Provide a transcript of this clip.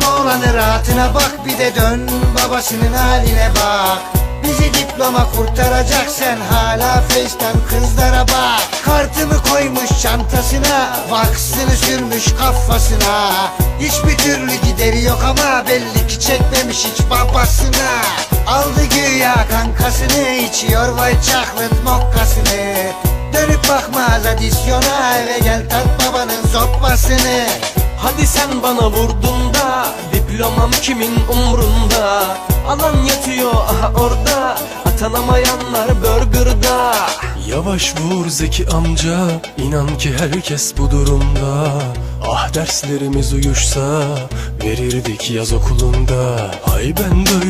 Bizim oğlanı rahatına bak bir de dön babasının haline bak. Bizi diploma kurtaracak sen hala face'ten kızlara bak. Kartımı koymuş çantasına Vaksını sürmüş kafasına. Hiçbir türlü gideri yok ama belli ki çekmemiş hiç babasına. Aldı güya kankasını içiyor vay chocolate mokkasını. Dönüp bakmaz adisyona eve gel tat babanın sopasını. Hadi sen bana vurdun da kimin umrunda? Alan yatıyor aha orada. Atanamayanlar burgerda. Yavaş vur Zeki amca inan ki herkes bu durumda. Ah derslerimiz uyuşsa Verirdik yaz okulunda. Hay ben böyle